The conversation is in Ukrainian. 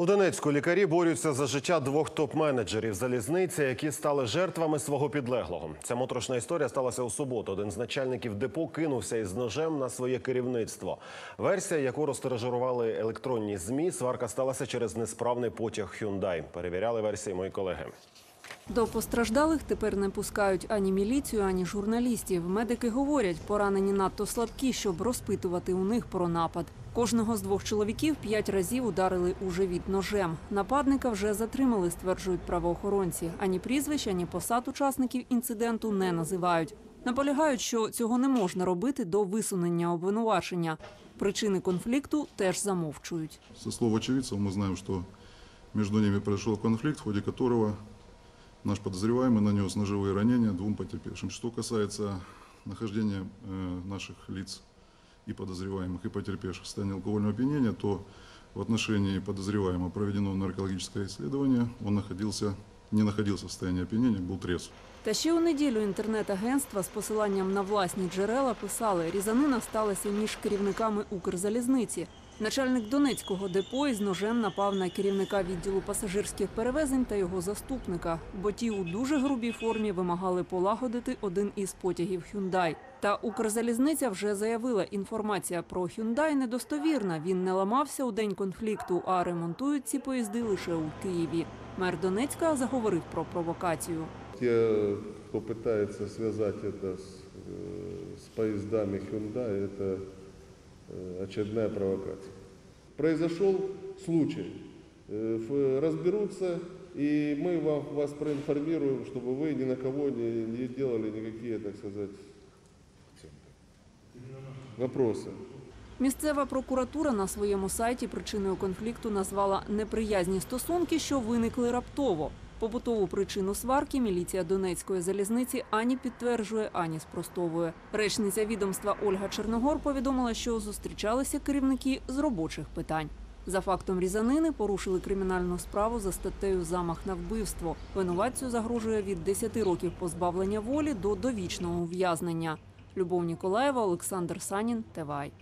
У Донецьку лікарі борються за життя двох топ-менеджерів залізниці, які стали жертвами свого підлеглого. Ця моторошна історія сталася у суботу. Один з начальників депо кинувся із ножем на своє керівництво. Версія, яку розтиражували електронні змі, сварка сталася через несправний потяг Hyundai. Перевіряли версії мої колеги. До постраждалих тепер не пускають ані міліцію, ані журналістів. Медики говорять, поранені надто слабкі, щоб розпитувати у них про напад. Кожного з двох чоловіків п'ять разів ударили у живіт ножем. Нападника вже затримали, стверджують правоохоронці. Ані прізвищ, ані посад учасників інциденту не називають. Наполягають, що цього не можна робити до висунення обвинувачення. Причини конфлікту теж замовчують. Со слов очевидцев мы знаем, что между ними произошел конфликт, в ходе которого наш подозреваемый нанес ножевые ранения двум потерпевшим. Что касается нахождения э, наших лиц и подозреваемых, и потерпевших в состоянии алкогольного опьянения, то в отношении подозреваемого проведено наркологическое исследование. Он находился, не находился в состоянии опьянения, был трезв. Та ще у неділю інтернет-агентства з посиланням на власні джерела писали, різанина сталася між керівниками Укрзалізниці. Начальник Донецького депо із ножем напав на керівника відділу пасажирських перевезень та його заступника, бо ті у дуже грубій формі вимагали полагодити один із потягів Hyundai. Та Укрзалізниця вже заявила, інформація про Hyundai недостовірна. Він не ламався у день конфлікту, а ремонтують ці поїзди лише у Києві. Мер Донецька заговорив про провокацію. Те, кто пытается связать это с, э, с поездами Hyundai, это э, очередная провокация. Произошел случай. Э, ф- Разберутся, и мы вам, вас проинформируем, чтобы вы ни на кого не, не делали никакие, так сказать, вопросы. Місцева прокуратура на своєму сайті причиною конфлікту назвала неприязні стосунки, що виникли раптово. Побутову причину сварки міліція Донецької залізниці ані підтверджує, ані спростовує. Речниця відомства Ольга Черногор повідомила, що зустрічалися керівники з робочих питань. За фактом різанини порушили кримінальну справу за статтею замах на вбивство. Винуватцю загрожує від 10 років позбавлення волі до довічного ув'язнення. Любов Ніколаєва, Олександр Санін, Тевай.